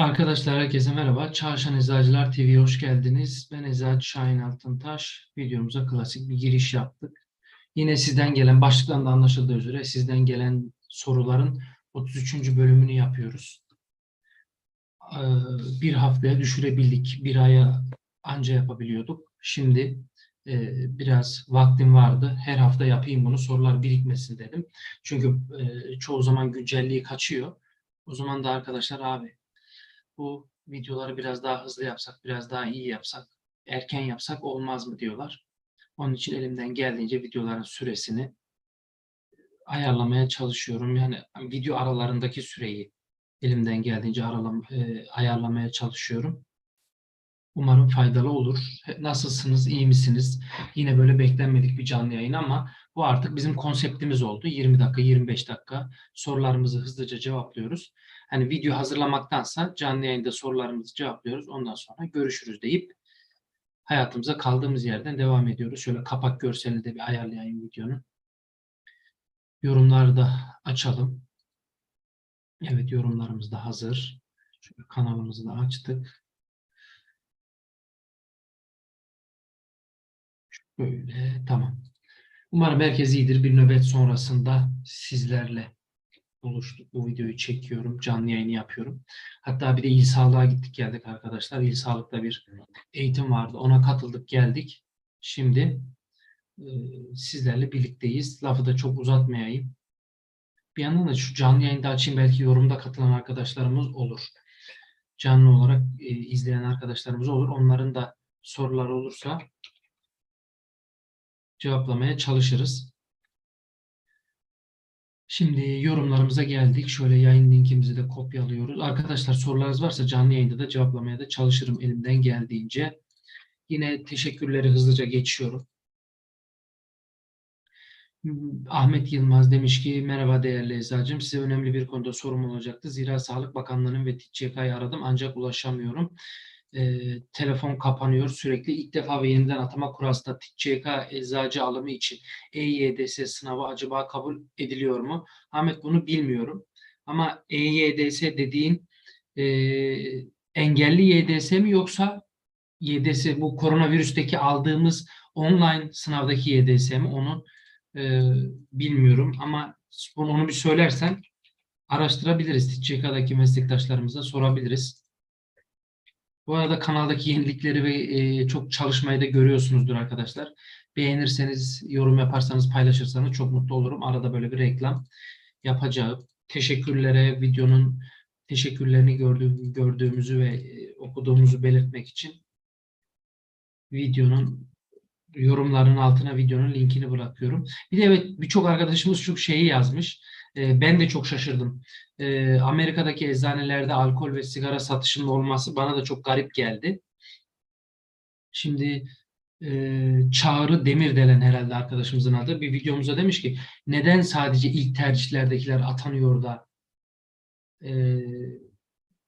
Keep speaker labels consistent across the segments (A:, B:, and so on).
A: Arkadaşlar herkese merhaba. Çarşan Eczacılar TV'ye hoş geldiniz. Ben Eczacı Şahin Altıntaş. Videomuza klasik bir giriş yaptık. Yine sizden gelen, başlıktan da anlaşıldığı üzere sizden gelen soruların 33. bölümünü yapıyoruz. Ee, Bir haftaya düşürebildik. Bir aya anca yapabiliyorduk. Şimdi e, biraz vaktim vardı. Her hafta yapayım bunu. Sorular birikmesin dedim. Çünkü e, çoğu zaman güncelliği kaçıyor. O zaman da arkadaşlar abi bu videoları biraz daha hızlı yapsak, biraz daha iyi yapsak, erken yapsak olmaz mı diyorlar. Onun için elimden geldiğince videoların süresini ayarlamaya çalışıyorum. Yani video aralarındaki süreyi elimden geldiğince aralam, e, ayarlamaya çalışıyorum. Umarım faydalı olur. Nasılsınız, iyi misiniz? Yine böyle beklenmedik bir canlı yayın ama bu artık bizim konseptimiz oldu. 20 dakika, 25 dakika sorularımızı hızlıca cevaplıyoruz. Hani video hazırlamaktansa canlı yayında sorularımızı cevaplıyoruz. Ondan sonra görüşürüz deyip hayatımıza kaldığımız yerden devam ediyoruz. Şöyle kapak görselini de bir ayarlayayım videonun. Yorumları da açalım. Evet yorumlarımız da hazır. Şöyle kanalımızı da açtık. Böyle tamam. Umarım herkes iyidir. Bir nöbet sonrasında sizlerle buluştuk. Bu videoyu çekiyorum. Canlı yayını yapıyorum. Hatta bir de İl Sağlık'a gittik geldik arkadaşlar. İl Sağlık'ta bir eğitim vardı. Ona katıldık geldik. Şimdi e, sizlerle birlikteyiz. Lafı da çok uzatmayayım. Bir yandan da şu canlı yayında açayım. Belki yorumda katılan arkadaşlarımız olur. Canlı olarak e, izleyen arkadaşlarımız olur. Onların da soruları olursa cevaplamaya çalışırız. Şimdi yorumlarımıza geldik. Şöyle yayın linkimizi de kopyalıyoruz. Arkadaşlar sorularınız varsa canlı yayında da cevaplamaya da çalışırım elimden geldiğince. Yine teşekkürleri hızlıca geçiyorum. Ahmet Yılmaz demiş ki merhaba değerli eczacım size önemli bir konuda sorum olacaktı. Zira Sağlık Bakanlığı'nın ve TİÇK'yı aradım ancak ulaşamıyorum e, telefon kapanıyor sürekli. İlk defa ve yeniden atama kurasında TİÇK eczacı alımı için EYDS sınavı acaba kabul ediliyor mu? Ahmet bunu bilmiyorum. Ama EYDS dediğin e, engelli YDS mi yoksa YDS bu koronavirüsteki aldığımız online sınavdaki YDS mi onu e, bilmiyorum ama bunu onu bir söylersen araştırabiliriz. TİÇK'daki meslektaşlarımıza sorabiliriz. Bu arada kanaldaki yenilikleri ve e, çok çalışmayı da görüyorsunuzdur arkadaşlar. Beğenirseniz, yorum yaparsanız, paylaşırsanız çok mutlu olurum. Arada böyle bir reklam yapacağım. Teşekkürlere, videonun teşekkürlerini gördüğüm, gördüğümüzü ve e, okuduğumuzu belirtmek için videonun yorumların altına videonun linkini bırakıyorum. Bir de evet birçok arkadaşımız çok şeyi yazmış. E, ben de çok şaşırdım. E, Amerika'daki eczanelerde alkol ve sigara satışının olması bana da çok garip geldi. Şimdi e, Çağrı Demirdelen herhalde arkadaşımızın adı bir videomuzda demiş ki neden sadece ilk tercihlerdekiler atanıyor da e,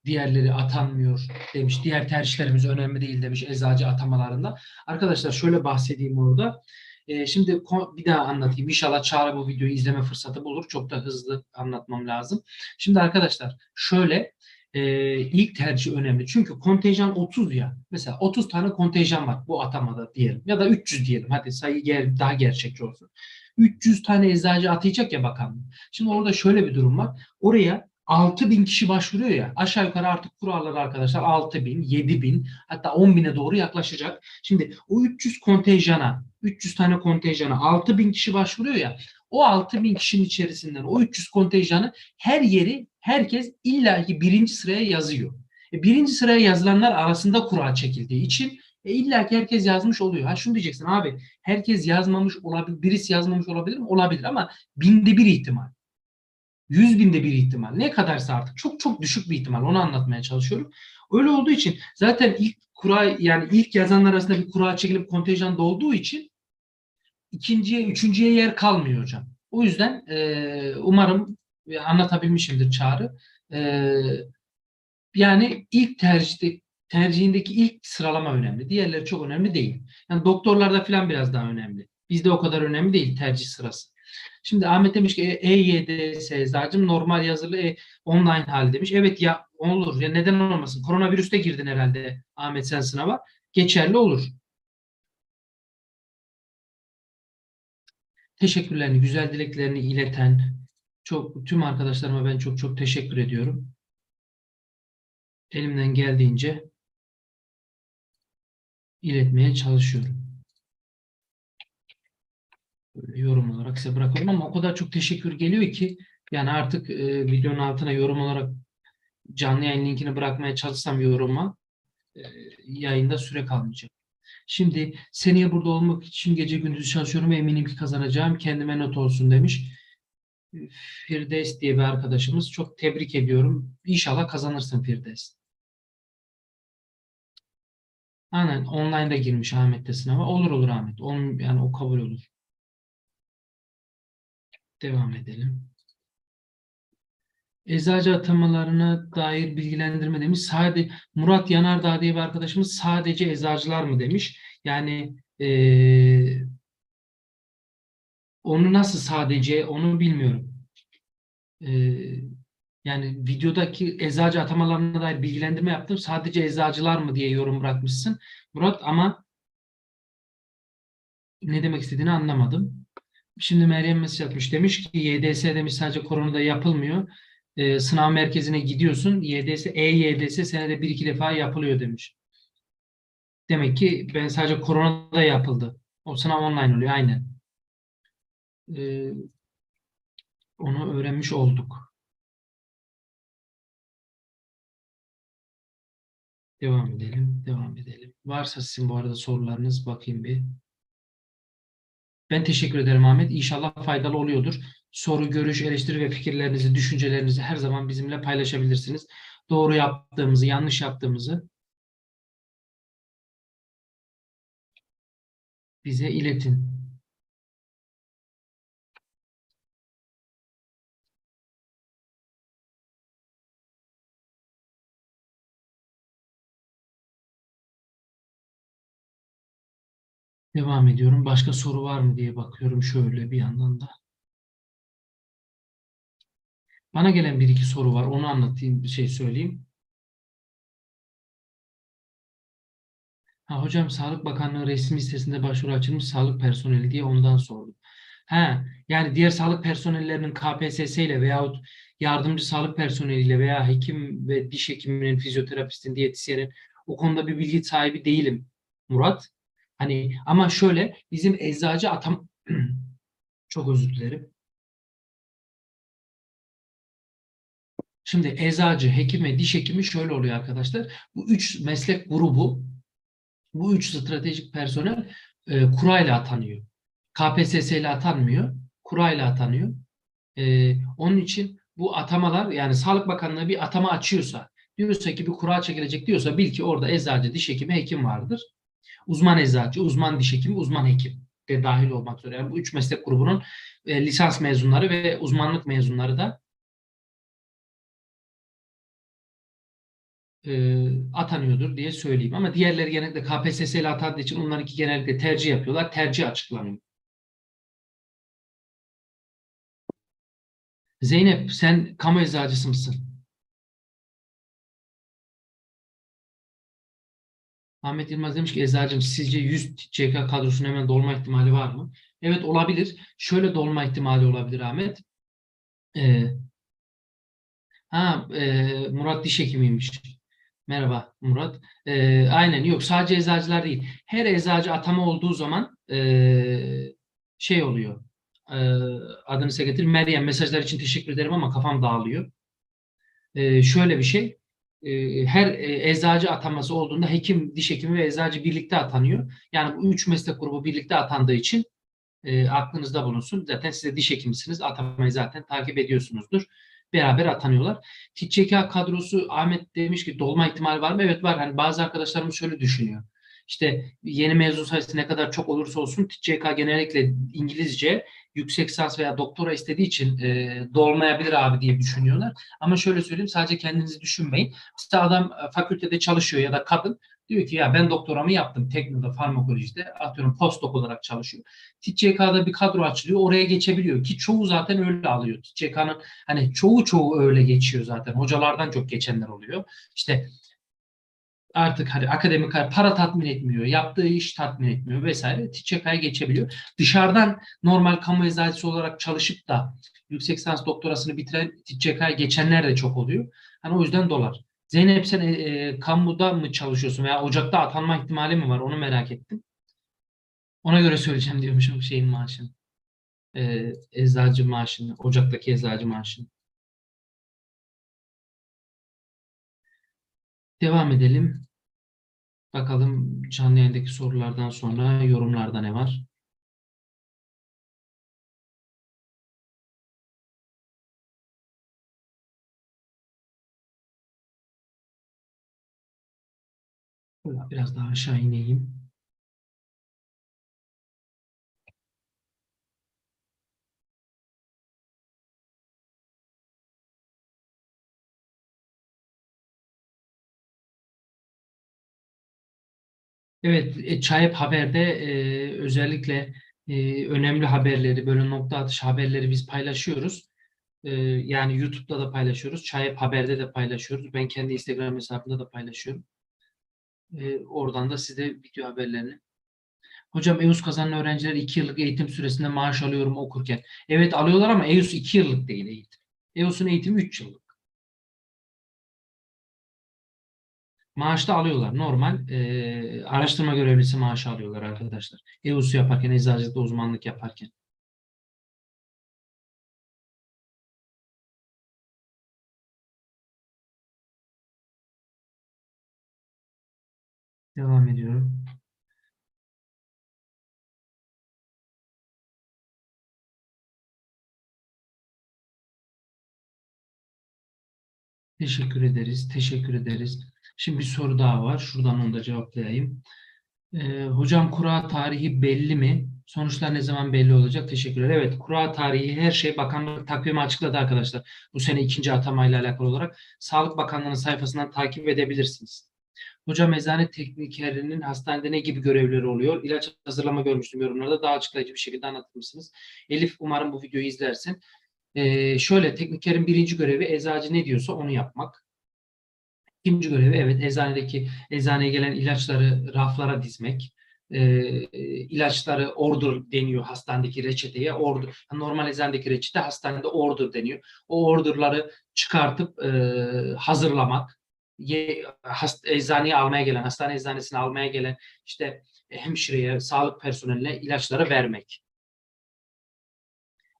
A: diğerleri atanmıyor demiş. Diğer tercihlerimiz önemli değil demiş eczacı atamalarında. Arkadaşlar şöyle bahsedeyim orada. E, şimdi bir daha anlatayım. İnşallah Çağrı bu videoyu izleme fırsatı bulur. Çok da hızlı anlatmam lazım. Şimdi arkadaşlar şöyle e, ilk tercih önemli. Çünkü kontenjan 30 ya. Mesela 30 tane kontenjan var bu atamada diyelim. Ya da 300 diyelim. Hadi sayı daha gerçekçi olsun. 300 tane eczacı atayacak ya bakanlık. Şimdi orada şöyle bir durum var. Oraya 6 bin kişi başvuruyor ya aşağı yukarı artık kurallar arkadaşlar 6 bin, 7 bin hatta 10 bine doğru yaklaşacak. Şimdi o 300 kontenjana 300 tane kontenjana 6 bin kişi başvuruyor ya o 6 bin kişinin içerisinden o 300 kontenjanı her yeri herkes illaki birinci sıraya yazıyor. E, birinci sıraya yazılanlar arasında kura çekildiği için e, illa ki herkes yazmış oluyor. Ha şunu diyeceksin abi herkes yazmamış olabilir, birisi yazmamış olabilir mi? Olabilir ama binde bir ihtimal. 100 binde bir ihtimal. Ne kadarsa artık çok çok düşük bir ihtimal. Onu anlatmaya çalışıyorum. Öyle olduğu için zaten ilk kura yani ilk yazanlar arasında bir kura çekilip kontenjan dolduğu için ikinciye, üçüncüye yer kalmıyor hocam. O yüzden e, umarım anlatabilmişimdir Çağrı. E, yani ilk tercihte tercihindeki ilk sıralama önemli. Diğerleri çok önemli değil. Yani doktorlarda falan biraz daha önemli. Bizde o kadar önemli değil tercih sırası. Şimdi Ahmet demiş ki "E, EYDS eczacım normal yazılı e, online hali demiş. Evet ya olur. Ya neden olmasın? Koronavirüste girdin herhalde Ahmet sen sınava. Geçerli olur. Teşekkürlerini, güzel dileklerini ileten çok tüm arkadaşlarıma ben çok çok teşekkür ediyorum. Elimden geldiğince iletmeye çalışıyorum. Yorum olarak size bırakıyorum ama o kadar çok teşekkür geliyor ki yani artık e, videonun altına yorum olarak canlı yayın linkini bırakmaya çalışsam yoruma e, yayında süre kalmayacak. Şimdi seneye burada olmak için gece gündüz çalışıyorum ve eminim ki kazanacağım. Kendime not olsun demiş. Firdevs diye bir arkadaşımız. Çok tebrik ediyorum. İnşallah kazanırsın Firdevs. Aynen online'da girmiş Ahmet de sınava. Olur olur Ahmet. Onun, yani o kabul olur. Devam edelim. Eczacı atamalarına dair bilgilendirme demiş. Sade Murat Yanardağ diye bir arkadaşımız sadece eczacılar mı demiş. Yani eee, onu nasıl sadece onu bilmiyorum. Eee, yani videodaki eczacı atamalarına dair bilgilendirme yaptım. Sadece eczacılar mı diye yorum bırakmışsın. Murat ama ne demek istediğini anlamadım. Şimdi Meryem mesaj atmış. Demiş ki YDS demiş sadece koronada yapılmıyor. Ee, sınav merkezine gidiyorsun. YDS, E-YDS senede bir iki defa yapılıyor demiş. Demek ki ben sadece koronada yapıldı. O sınav online oluyor. Aynen. Ee, onu öğrenmiş olduk. Devam edelim. Devam edelim. Varsa sizin bu arada sorularınız bakayım bir. Ben teşekkür ederim Ahmet. İnşallah faydalı oluyordur. Soru, görüş, eleştiri ve fikirlerinizi, düşüncelerinizi her zaman bizimle paylaşabilirsiniz. Doğru yaptığımızı, yanlış yaptığımızı bize iletin. Devam ediyorum. Başka soru var mı diye bakıyorum şöyle bir yandan da. Bana gelen bir iki soru var. Onu anlatayım, bir şey söyleyeyim. Ha, hocam Sağlık Bakanlığı resmi sitesinde başvuru açılmış sağlık personeli diye ondan sordum. Ha, yani diğer sağlık personellerinin KPSS ile veyahut yardımcı sağlık personeliyle veya hekim ve diş hekiminin, fizyoterapistin, diyetisyenin o konuda bir bilgi sahibi değilim Murat. Hani ama şöyle bizim eczacı atam çok özür dilerim. Şimdi eczacı, hekim ve diş hekimi şöyle oluyor arkadaşlar. Bu üç meslek grubu, bu üç stratejik personel e, kurayla atanıyor. KPSS ile atanmıyor, kurayla atanıyor. E, onun için bu atamalar yani Sağlık Bakanlığı bir atama açıyorsa, diyorsa ki bir kura çekilecek diyorsa bil ki orada eczacı, diş hekimi, hekim vardır. Uzman eczacı, uzman diş hekimi, uzman hekim de dahil olmak üzere. Yani bu üç meslek grubunun e, lisans mezunları ve uzmanlık mezunları da e, atanıyordur diye söyleyeyim. Ama diğerleri genellikle KPSS ile atandığı için onlarınki genellikle tercih yapıyorlar. Tercih açıklanıyor. Zeynep sen kamu eczacısı mısın? Ahmet Yılmaz demiş ki eczacım sizce 100 CK kadrosunun hemen dolma ihtimali var mı? Evet olabilir. Şöyle dolma ihtimali olabilir Ahmet. Ee, ha, e, Murat diş hekimiymiş. Merhaba Murat. Ee, aynen yok sadece eczacılar değil. Her eczacı atama olduğu zaman ee, şey oluyor. Ee, adını size getir. Meryem mesajlar için teşekkür ederim ama kafam dağılıyor. Ee, şöyle bir şey. Ee, her e, eczacı ataması olduğunda hekim, diş hekimi ve eczacı birlikte atanıyor. Yani bu üç meslek grubu birlikte atandığı için e, aklınızda bulunsun. Zaten size diş hekimisiniz. Atamayı zaten takip ediyorsunuzdur beraber atanıyorlar. TÇK kadrosu Ahmet demiş ki dolma ihtimali var mı? Evet var. Hani bazı arkadaşlarımız şöyle düşünüyor. İşte yeni mezun sayısı ne kadar çok olursa olsun TÇK genellikle İngilizce yüksek lisans veya doktora istediği için e, dolmayabilir abi diye düşünüyorlar. Ama şöyle söyleyeyim sadece kendinizi düşünmeyin. İşte adam e, fakültede çalışıyor ya da kadın Diyor ki ya ben doktoramı yaptım teknoda farmakolojide atıyorum postdoc olarak çalışıyor. TCK'da bir kadro açılıyor oraya geçebiliyor ki çoğu zaten öyle alıyor. TCK'nın hani çoğu çoğu öyle geçiyor zaten. Hocalardan çok geçenler oluyor. İşte artık hani akademik para tatmin etmiyor, yaptığı iş tatmin etmiyor vesaire TÇK'ya geçebiliyor. Dışarıdan normal kamu eczacısı olarak çalışıp da yüksek lisans doktorasını bitiren TÇK'ya geçenler de çok oluyor. Hani o yüzden dolar. Zeynep sen e, e, kamuda mı çalışıyorsun veya ocakta atanma ihtimali mi var? Onu merak ettim. Ona göre söyleyeceğim diyormuşum şeyin maaşını. E, eczacı maaşını, ocaktaki eczacı maaşını. Devam edelim. Bakalım canlı yayındaki sorulardan sonra yorumlarda ne var? Biraz daha aşağı ineyim. Evet, e, Çayep Haber'de e, özellikle e, önemli haberleri, böyle nokta atışı haberleri biz paylaşıyoruz. E, yani YouTube'da da paylaşıyoruz. Çayep Haber'de de paylaşıyoruz. Ben kendi Instagram hesabımda da paylaşıyorum. E, oradan da size video haberlerini. Hocam EUS kazanan öğrenciler 2 yıllık eğitim süresinde maaş alıyorum okurken. Evet alıyorlar ama EUS 2 yıllık değil eğitim. EUS'un eğitimi 3 yıllık. Maaş da alıyorlar. Normal e, araştırma görevlisi maaşı alıyorlar arkadaşlar. EUS yaparken, eczacılıkta uzmanlık yaparken. Devam ediyorum. Teşekkür ederiz. Teşekkür ederiz. Şimdi bir soru daha var. Şuradan onu da cevaplayayım. Ee, hocam kura tarihi belli mi? Sonuçlar ne zaman belli olacak? Teşekkürler. Evet, kura tarihi her şey bakanlık takvimi açıkladı arkadaşlar. Bu sene ikinci atamayla alakalı olarak Sağlık Bakanlığı'nın sayfasından takip edebilirsiniz. Hocam eczane teknikerinin hastanede ne gibi görevleri oluyor? İlaç hazırlama görmüştüm yorumlarda. Daha açıklayıcı bir şekilde anlatır mısınız? Elif umarım bu videoyu izlersin. Ee, şöyle teknikerin birinci görevi eczacı ne diyorsa onu yapmak. İkinci görevi evet eczanedeki eczaneye gelen ilaçları raflara dizmek. E, ilaçları order deniyor hastanedeki reçeteye. Order, normal eczanedeki reçete hastanede order deniyor. O orderları çıkartıp e, hazırlamak. Ye, hast, eczaneye almaya gelen, hastane eczanesine almaya gelen işte hemşireye, sağlık personeline ilaçları vermek.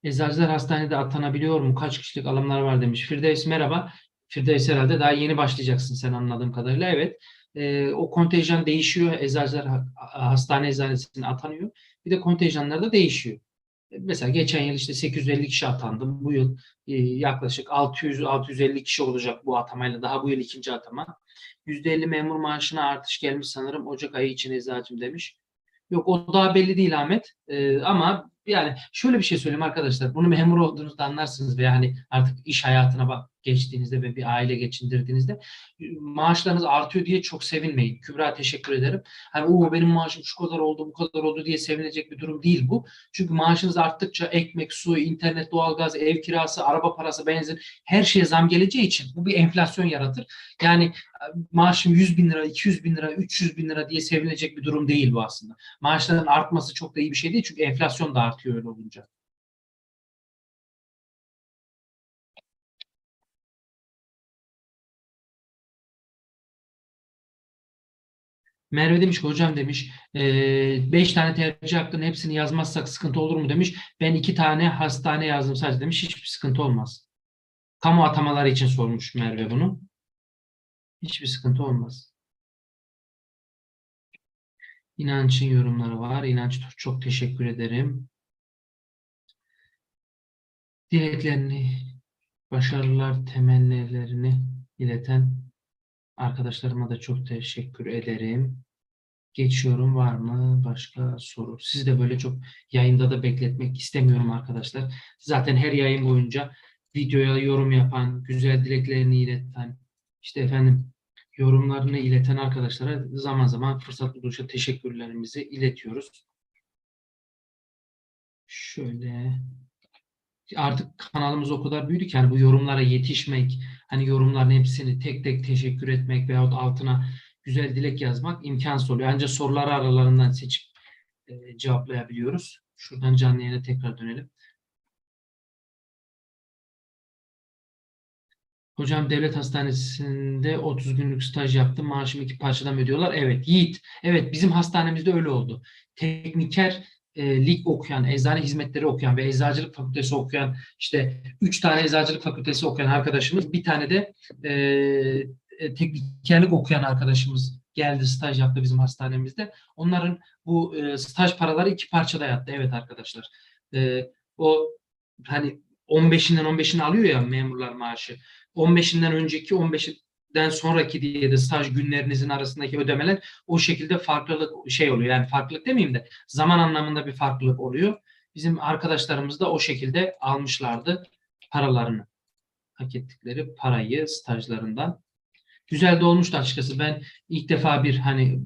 A: Eczacılar hastanede atanabiliyor mu? Kaç kişilik alımlar var demiş. Firdevs merhaba. Firdevs herhalde daha yeni başlayacaksın sen anladığım kadarıyla. Evet. E, o kontenjan değişiyor. Eczacılar hastane eczanesine atanıyor. Bir de kontenjanlar da değişiyor. Mesela geçen yıl işte 850 kişi atandım. Bu yıl e, yaklaşık 600-650 kişi olacak bu atamayla. Daha bu yıl ikinci atama. %50 memur maaşına artış gelmiş sanırım. Ocak ayı için eczacım demiş. Yok o daha belli değil Ahmet. E, ama yani şöyle bir şey söyleyeyim arkadaşlar. Bunu memur olduğunuzda anlarsınız veya hani artık iş hayatına bak geçtiğinizde ve bir aile geçindirdiğinizde maaşlarınız artıyor diye çok sevinmeyin. Kübra teşekkür ederim. Hani o benim maaşım şu kadar oldu, bu kadar oldu diye sevinecek bir durum değil bu. Çünkü maaşınız arttıkça ekmek, su, internet, doğalgaz, ev kirası, araba parası, benzin her şeye zam geleceği için bu bir enflasyon yaratır. Yani maaşım 100 bin lira, 200 bin lira, 300 bin lira diye sevinecek bir durum değil bu aslında. Maaşların artması çok da iyi bir şey değil çünkü enflasyon da artıyor öyle olunca. Merve demiş ki hocam demiş 5 tane tercih hakkının hepsini yazmazsak sıkıntı olur mu demiş. Ben 2 tane hastane yazdım sadece demiş. Hiçbir sıkıntı olmaz. Kamu atamaları için sormuş Merve bunu. Hiçbir sıkıntı olmaz. İnanç'ın yorumları var. İnanç çok teşekkür ederim. Dileklerini, başarılar, temennilerini ileten arkadaşlarıma da çok teşekkür ederim. Geçiyorum. Var mı başka soru? Sizi de böyle çok yayında da bekletmek istemiyorum arkadaşlar. Zaten her yayın boyunca videoya yorum yapan, güzel dileklerini ileten, işte efendim yorumlarını ileten arkadaşlara zaman zaman fırsat buldukça teşekkürlerimizi iletiyoruz. Şöyle artık kanalımız o kadar büyüdü ki hani bu yorumlara yetişmek, hani yorumların hepsini tek tek teşekkür etmek veyahut altına güzel dilek yazmak imkansız oluyor. Ancak soruları aralarından seçip e, cevaplayabiliyoruz. Şuradan canlı yayına tekrar dönelim. Hocam devlet hastanesinde 30 günlük staj yaptım. Maaşımı iki parçadan ödüyorlar. Evet Yiğit. Evet bizim hastanemizde öyle oldu. Tekniker e, lig okuyan, eczane hizmetleri okuyan ve eczacılık fakültesi okuyan işte üç tane eczacılık fakültesi okuyan arkadaşımız bir tane de e, e, teknikerlik okuyan arkadaşımız geldi staj yaptı bizim hastanemizde. Onların bu e, staj paraları iki parçada yattı. Evet arkadaşlar. E, o hani 15'inden 15'ini alıyor ya memurlar maaşı. 15'inden önceki 15'den sonraki diye de staj günlerinizin arasındaki ödemeler o şekilde farklılık şey oluyor. Yani farklılık demeyeyim de zaman anlamında bir farklılık oluyor. Bizim arkadaşlarımız da o şekilde almışlardı paralarını. Hak ettikleri parayı stajlarından. Güzel de olmuştu açıkçası. Ben ilk defa bir hani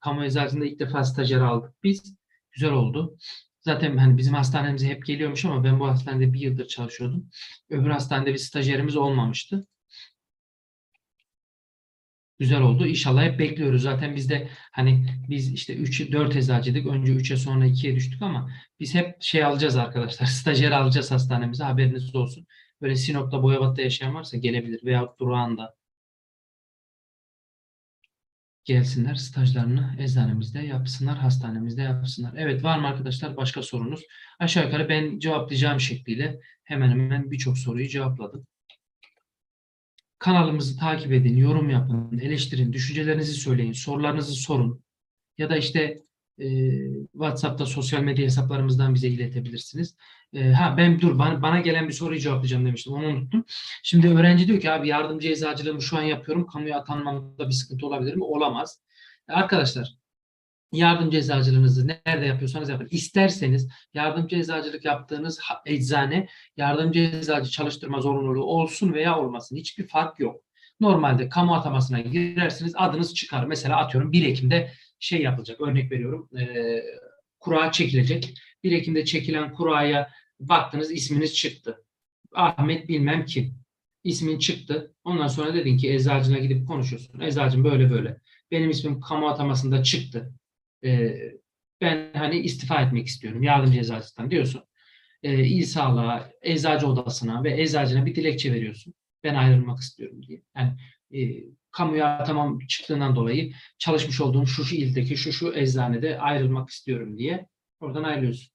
A: kamu eczacılığında ilk defa stajyer aldık biz. Güzel oldu. Zaten hani bizim hastanemize hep geliyormuş ama ben bu hastanede bir yıldır çalışıyordum. Öbür hastanede bir stajyerimiz olmamıştı. Güzel oldu. İnşallah hep bekliyoruz. Zaten biz de hani biz işte 3 4 eczacıydık. Önce 3'e sonra 2'ye düştük ama biz hep şey alacağız arkadaşlar. Stajyer alacağız hastanemize. Haberiniz olsun. Böyle Sinop'ta, Boyabat'ta yaşayan varsa gelebilir veya Durağan'da gelsinler stajlarını eczanemizde yapsınlar, hastanemizde yapsınlar. Evet var mı arkadaşlar başka sorunuz? Aşağı yukarı ben cevaplayacağım şekliyle hemen hemen birçok soruyu cevapladım. Kanalımızı takip edin, yorum yapın, eleştirin, düşüncelerinizi söyleyin, sorularınızı sorun. Ya da işte e, WhatsApp'ta sosyal medya hesaplarımızdan bize iletebilirsiniz. E, ha ben dur bana, bana gelen bir soruyu cevaplayacağım demiştim. Onu unuttum. Şimdi öğrenci diyor ki abi yardımcı eczacılığımı şu an yapıyorum. Kamuya atanmamda bir sıkıntı olabilir mi? Olamaz. Arkadaşlar yardımcı eczacılığınızı nerede yapıyorsanız yapın. İsterseniz yardımcı eczacılık yaptığınız eczane yardımcı eczacı çalıştırma zorunluluğu olsun veya olmasın. Hiçbir fark yok. Normalde kamu atamasına girersiniz adınız çıkar. Mesela atıyorum 1 Ekim'de şey yapılacak. Örnek veriyorum. E, kura çekilecek. 1 Ekim'de çekilen kuraya baktınız isminiz çıktı. Ahmet bilmem kim. İsmin çıktı. Ondan sonra dedin ki eczacına gidip konuşuyorsun. Eczacım böyle böyle. Benim ismim kamu atamasında çıktı. E, ben hani istifa etmek istiyorum. Yardımcı eczacıdan diyorsun. E, İl Sağlığa, eczacı odasına ve eczacına bir dilekçe veriyorsun. Ben ayrılmak istiyorum diye. Yani e, kamuya tamam çıktığından dolayı çalışmış olduğum şu şu ildeki şu şu eczanede ayrılmak istiyorum diye oradan ayrılıyorsun.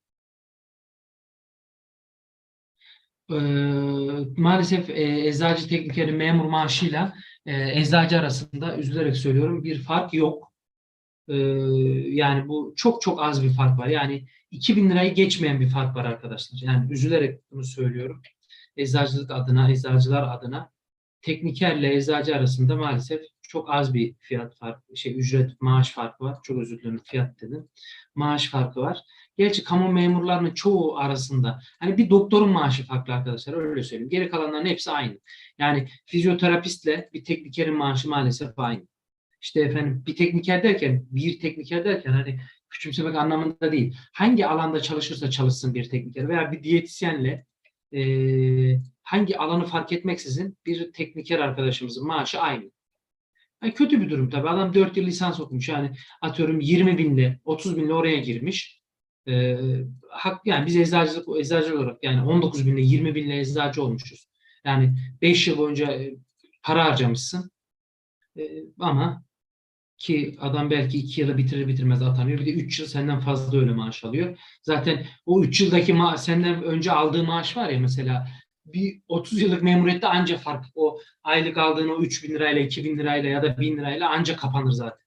A: Ee, maalesef e, eczacı teknikeri memur maaşıyla e, eczacı arasında üzülerek söylüyorum bir fark yok. Ee, yani bu çok çok az bir fark var. Yani 2000 lirayı geçmeyen bir fark var arkadaşlar. Yani üzülerek bunu söylüyorum. Eczacılık adına, eczacılar adına teknikerle eczacı arasında maalesef çok az bir fiyat farkı, şey ücret, maaş farkı var. Çok özür dilerim fiyat dedim. Maaş farkı var. Gerçi kamu memurlarının çoğu arasında hani bir doktorun maaşı farklı arkadaşlar öyle söyleyeyim. Geri kalanların hepsi aynı. Yani fizyoterapistle bir teknikerin maaşı maalesef aynı. İşte efendim bir tekniker derken bir tekniker derken hani küçümsemek anlamında değil. Hangi alanda çalışırsa çalışsın bir tekniker veya bir diyetisyenle e, hangi alanı fark etmeksizin bir tekniker arkadaşımızın maaşı aynı. Yani kötü bir durum tabii. Adam 4 yıl lisans okumuş. Yani atıyorum 20 binle, 30 binle oraya girmiş. Ee, hak, yani biz eczacılık, eczacı olarak yani 19 binle, 20 binle eczacı olmuşuz. Yani 5 yıl boyunca para harcamışsın. Ee, ama ki adam belki 2 yılı bitirir bitirmez atanıyor. Bir de 3 yıl senden fazla öyle maaş alıyor. Zaten o 3 yıldaki ma- senden önce aldığı maaş var ya mesela bir 30 yıllık memuriyette anca fark o aylık aldığın o 3 bin lirayla 2 bin lirayla ya da 1000 lirayla anca kapanır zaten.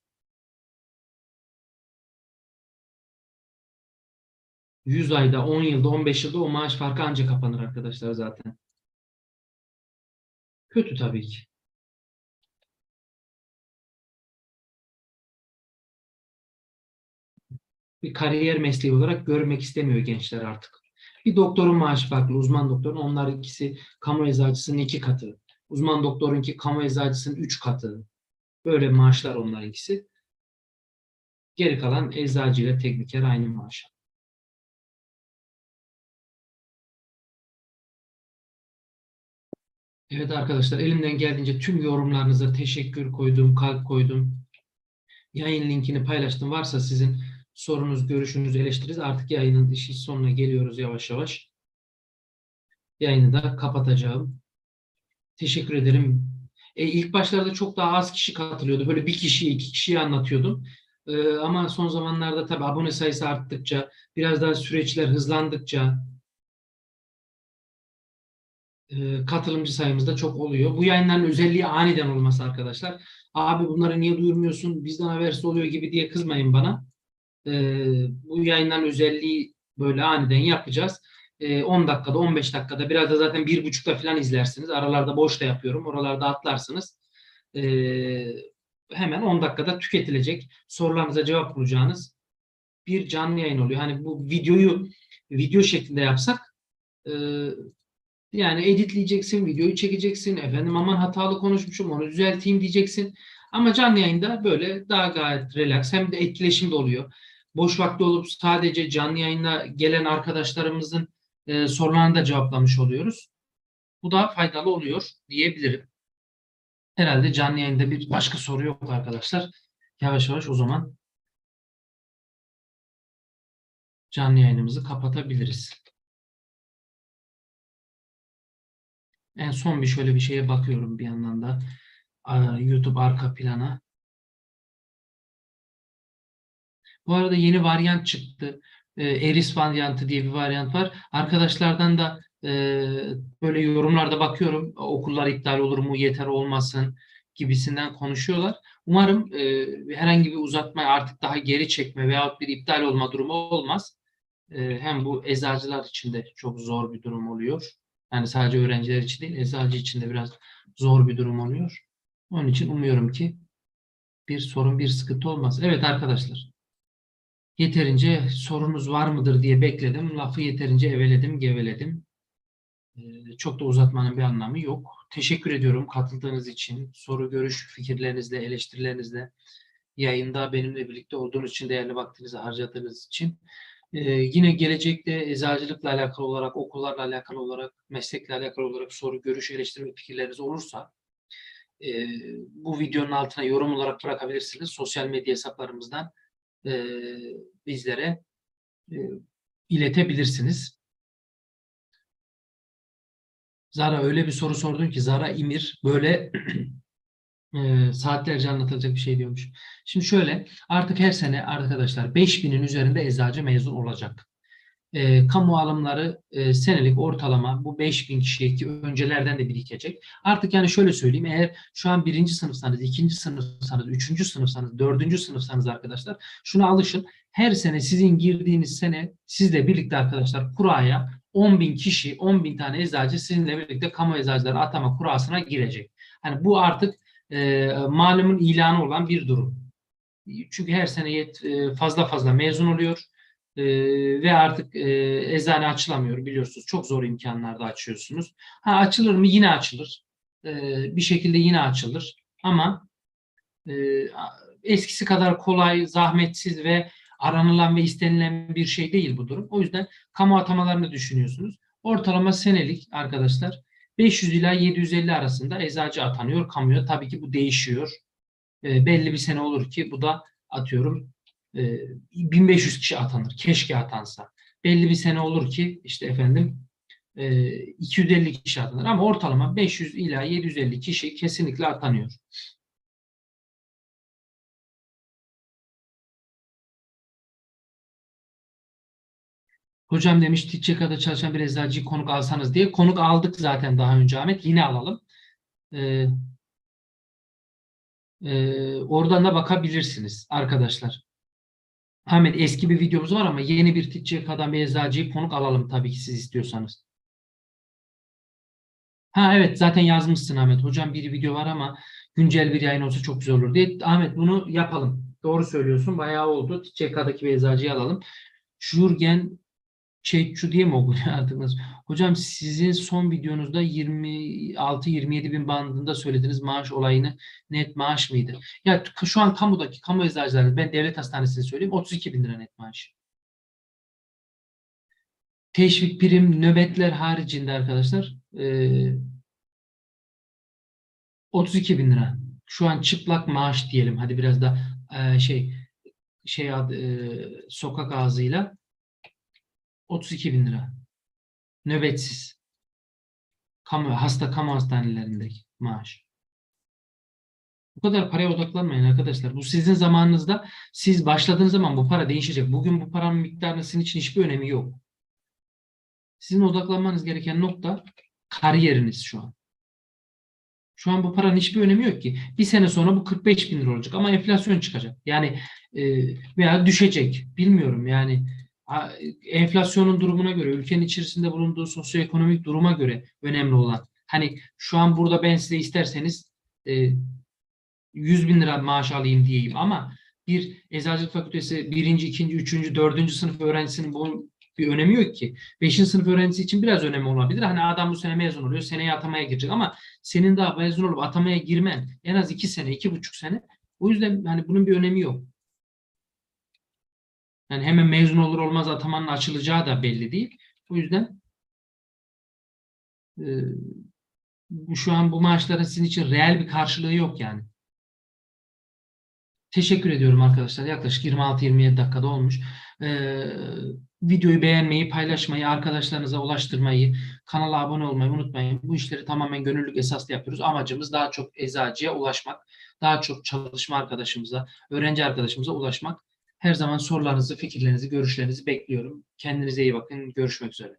A: 100 ayda, 10 yılda, 15 yılda o maaş farkı anca kapanır arkadaşlar zaten. Kötü tabii ki. Bir kariyer mesleği olarak görmek istemiyor gençler artık. Bir doktorun maaşı farklı, uzman doktorun. Onlar ikisi kamu eczacısının iki katı. Uzman doktorunki kamu eczacısının üç katı. Böyle maaşlar onlarınkisi. Geri kalan eczacı ile tekniker aynı maaş. Evet arkadaşlar elimden geldiğince tüm yorumlarınıza teşekkür koydum, kalp koydum. Yayın linkini paylaştım. Varsa sizin sorunuz, görüşünüz, eleştiriniz artık yayının işi sonuna geliyoruz yavaş yavaş. Yayını da kapatacağım. Teşekkür ederim. E, ilk başlarda çok daha az kişi katılıyordu. Böyle bir kişiye, iki kişiye anlatıyordum. E, ama son zamanlarda tabii abone sayısı arttıkça, biraz daha süreçler hızlandıkça e, katılımcı sayımız da çok oluyor. Bu yayınların özelliği aniden olması arkadaşlar. Abi bunları niye duyurmuyorsun, bizden habersiz oluyor gibi diye kızmayın bana. E, bu yayınların özelliği böyle aniden yapacağız. E, 10 dakikada, 15 dakikada, biraz da zaten bir buçukta falan izlersiniz. Aralarda boş da yapıyorum. Oralarda atlarsınız. E, hemen 10 dakikada tüketilecek, sorularınıza cevap bulacağınız bir canlı yayın oluyor. Hani bu videoyu video şeklinde yapsak e, yani editleyeceksin, videoyu çekeceksin, efendim aman hatalı konuşmuşum onu düzelteyim diyeceksin. Ama canlı yayında böyle daha gayet relax hem de etkileşim de oluyor. Boş vakti olup sadece canlı yayına gelen arkadaşlarımızın e, sorularını da cevaplamış oluyoruz. Bu da faydalı oluyor diyebilirim. Herhalde canlı yayında bir başka soru yok arkadaşlar. Yavaş yavaş o zaman canlı yayınımızı kapatabiliriz. En son bir şöyle bir şeye bakıyorum bir yandan da YouTube arka plana. Bu arada yeni varyant çıktı. Eris varyantı diye bir varyant var. Arkadaşlardan da böyle yorumlarda bakıyorum. Okullar iptal olur mu, yeter olmasın gibisinden konuşuyorlar. Umarım herhangi bir uzatma artık daha geri çekme veyahut bir iptal olma durumu olmaz. hem bu eczacılar için de çok zor bir durum oluyor. Yani sadece öğrenciler için değil, eczacı için de biraz zor bir durum oluyor. Onun için umuyorum ki bir sorun, bir sıkıntı olmaz. Evet arkadaşlar. Yeterince sorunuz var mıdır diye bekledim. Lafı yeterince eveledim, geveledim. Ee, çok da uzatmanın bir anlamı yok. Teşekkür ediyorum katıldığınız için. Soru, görüş, fikirlerinizle, eleştirilerinizle yayında benimle birlikte olduğunuz için, değerli vaktinizi harcadığınız için. Ee, yine gelecekte eczacılıkla alakalı olarak, okullarla alakalı olarak, meslekle alakalı olarak soru, görüş, eleştiri ve fikirleriniz olursa e, bu videonun altına yorum olarak bırakabilirsiniz. Sosyal medya hesaplarımızdan e, bizlere e, iletebilirsiniz. Zara öyle bir soru sordun ki Zara İmir böyle e, saatlerce anlatılacak bir şey diyormuş. Şimdi şöyle artık her sene arkadaşlar 5000'in üzerinde eczacı mezun olacak. E, kamu alımları e, senelik ortalama bu 5000 kişiye ki öncelerden de birikecek. Artık yani şöyle söyleyeyim eğer şu an birinci sınıfsanız, ikinci sınıfsanız, üçüncü sınıfsanız, dördüncü sınıfsanız arkadaşlar şuna alışın. Her sene sizin girdiğiniz sene sizle birlikte arkadaşlar kuraya 10 bin kişi, 10 bin tane eczacı sizinle birlikte kamu eczacıları atama kurasına girecek. Hani bu artık e, malumun ilanı olan bir durum. Çünkü her sene yet, e, fazla fazla mezun oluyor e, ve artık e, eczane açılamıyor biliyorsunuz. Çok zor imkanlarda açıyorsunuz. Ha açılır mı? Yine açılır. E, bir şekilde yine açılır. Ama e, eskisi kadar kolay, zahmetsiz ve aranılan ve istenilen bir şey değil bu durum. O yüzden kamu atamalarını düşünüyorsunuz. Ortalama senelik arkadaşlar 500 ila 750 arasında eczacı atanıyor kamuya. Tabii ki bu değişiyor. E, belli bir sene olur ki bu da atıyorum e, 1500 kişi atanır. Keşke atansa. Belli bir sene olur ki işte efendim e, 250 kişi atanır. Ama ortalama 500 ila 750 kişi kesinlikle atanıyor. Hocam demiş TİÇEKA'da çalışan bir eczacıyı konuk alsanız diye. Konuk aldık zaten daha önce Ahmet. Yine alalım. Ee, e, oradan da bakabilirsiniz arkadaşlar. Ahmet eski bir videomuz var ama yeni bir TİÇEKA'dan bir eczacıyı konuk alalım tabii ki siz istiyorsanız. Ha evet zaten yazmışsın Ahmet. Hocam bir video var ama güncel bir yayın olsa çok güzel olur diye. Ahmet bunu yapalım. Doğru söylüyorsun. Bayağı oldu. TİÇEKA'daki bir eczacıyı alalım. Jürgen Çeççu diye mi okunuyor nasıl? Hocam sizin son videonuzda 26-27 bin bandında söylediğiniz maaş olayını net maaş mıydı? Ya şu an kamudaki kamu eczacıları ben devlet hastanesinde söyleyeyim 32 bin lira net maaş. Teşvik prim nöbetler haricinde arkadaşlar eee 32 bin lira. Şu an çıplak maaş diyelim. Hadi biraz da eee, şey şey ad, eee, sokak ağzıyla 32 bin lira. Nöbetsiz. Kamu, hasta kamu hastanelerindeki maaş. Bu kadar paraya odaklanmayın arkadaşlar. Bu sizin zamanınızda siz başladığınız zaman bu para değişecek. Bugün bu paranın miktarının sizin için hiçbir önemi yok. Sizin odaklanmanız gereken nokta kariyeriniz şu an. Şu an bu paranın hiçbir önemi yok ki. Bir sene sonra bu 45 bin lira olacak ama enflasyon çıkacak. Yani e, veya düşecek. Bilmiyorum yani enflasyonun durumuna göre, ülkenin içerisinde bulunduğu sosyoekonomik duruma göre önemli olan. Hani şu an burada ben size isterseniz e, 100 bin lira maaş alayım diyeyim ama bir eczacılık fakültesi birinci, ikinci, üçüncü, dördüncü sınıf öğrencisinin bu bir önemi yok ki. Beşinci sınıf öğrencisi için biraz önemi olabilir. Hani adam bu sene mezun oluyor, seneye atamaya girecek ama senin daha mezun olup atamaya girmen en az iki sene, iki buçuk sene. O yüzden hani bunun bir önemi yok. Yani hemen mezun olur olmaz atamanın açılacağı da belli değil. O yüzden e, şu an bu maaşların sizin için reel bir karşılığı yok yani. Teşekkür ediyorum arkadaşlar. Yaklaşık 26-27 dakikada olmuş. Ee, videoyu beğenmeyi, paylaşmayı, arkadaşlarınıza ulaştırmayı, kanala abone olmayı unutmayın. Bu işleri tamamen gönüllülük esaslı yapıyoruz. Amacımız daha çok eczacıya ulaşmak, daha çok çalışma arkadaşımıza, öğrenci arkadaşımıza ulaşmak. Her zaman sorularınızı, fikirlerinizi, görüşlerinizi bekliyorum. Kendinize iyi bakın. Görüşmek üzere.